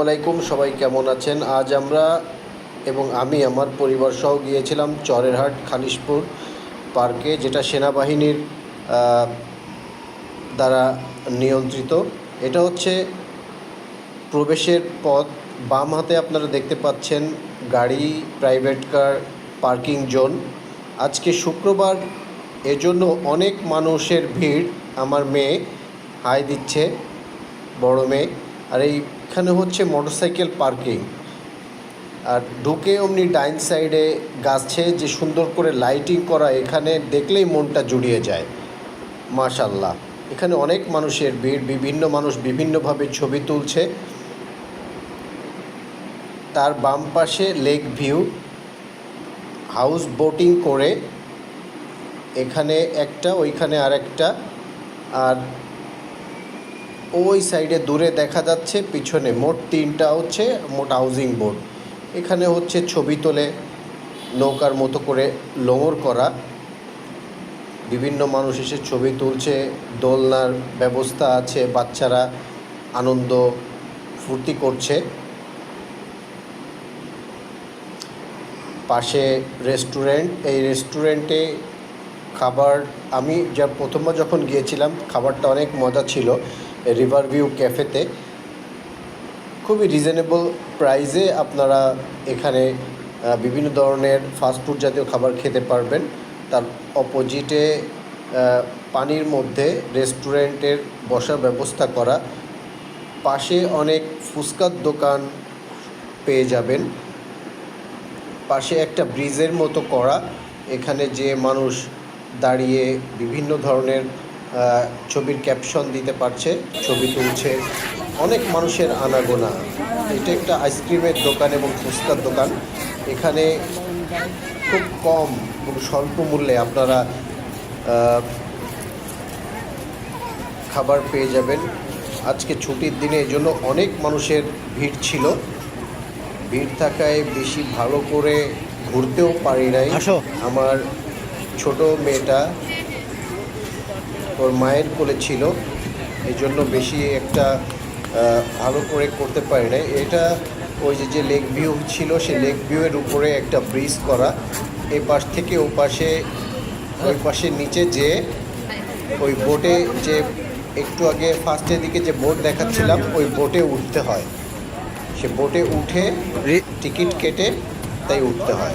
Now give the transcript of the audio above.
আসসালামাইকুম সবাই কেমন আছেন? আজ আমরা এবং আমি আমার পরিবার সহ গিয়েছিলাম চরেরহাট খালিশপুর পার্কে, যেটা সেনাবাহিনীর দ্বারা নিয়ন্ত্রিত। এটা হচ্ছে প্রবেশের পথ। বাম হাতে আপনারা দেখতে পাচ্ছেন গাড়ি প্রাইভেট কার পার্কিং জোন আজকে শুক্রবার, এজন্য অনেক মানুষের ভিড়। আমার মেয়ে হাই দিচ্ছে, বড় মেয়ে। আর এইখানে হচ্ছে মোটরসাইকেল পার্কিং। আর ঢুকে অমনি ডাইন সাইডে গাছে যে সুন্দর করে লাইটিং করা, এখানে দেখলেই মনটা জুড়িয়ে যায়। মাশাল্লাহ এখানে অনেক মানুষের ভিড়, বিভিন্ন মানুষ বিভিন্নভাবে ছবি তুলছে। তার বাম পাশে লেক ভিউ। হাউস বোটিং করে এখানে একটা, ওইখানে আরেকটা। আর ওই সাইডে দূরে দেখা যাচ্ছে, পিছনে মোট তিনটা হচ্ছে মোট হাউজিং বোর্ড এখানে হচ্ছে ছবি তোলে, নৌকার মতো করে লোঙর করা। বিভিন্ন মানুষ এসে ছবি তুলছে, দোলনার ব্যবস্থা আছে, বাচ্চারা আনন্দ ফুর্তি করছে। পাশে রেস্টুরেন্ট এই রেস্টুরেন্টে খাবার, আমি যা প্রথমবার যখন গিয়েছিলাম, খাবারটা অনেক মজা ছিল। রিভার ভিউ ক্যাফেতে খুবই রিজনেবল প্রাইসে আপনারা এখানে বিভিন্ন ধরনের ফাস্টফুড জাতীয় খাবার খেতে পারবেন। তার অপোজিটে পানির মধ্যে রেস্টুরেন্টের বসার ব্যবস্থা করা। পাশে অনেক ফুচকার দোকান পেয়ে যাবেন। পাশে একটা ব্রিজের মতো করা। এখানে যে মানুষ দাঁড়িয়ে বিভিন্ন ধরনের ছবির ক্যাপশন দিতে পারছে ছবি তুলছে। অনেক মানুষের আনাগোনা। এটা একটা আইসক্রিমের দোকান এবং ফুচকার দোকান। এখানে খুব কম এবং স্বল্প মূল্যে আপনারা খাবার পেয়ে যাবেন। আজকে ছুটির দিনে এজন্য অনেক মানুষের ভিড় ছিল। ভিড় থাকায় বেশি ভালো করে ঘুরতেও পারি নাই। আমার ছোট মেয়েটা ওর মায়ের কোলে ছিল এই জন্য বেশি একটা ভালো করে করতে পারি নাই। এটা ওই যে যে লেক ভিউ ছিল, সেই লেক ভিউয়ের উপরে একটা ব্রিজ করা। এই পাশ থেকে ও পাশে, ওই পাশে নিচে যে, ওই বোটে যে, একটু আগে ফার্স্টের দিকে যে বোট দেখাচ্ছিলাম, ওই বোটে উঠতে হয়। সে বোটে উঠে টিকিট কেটে তাই উঠতে হয়।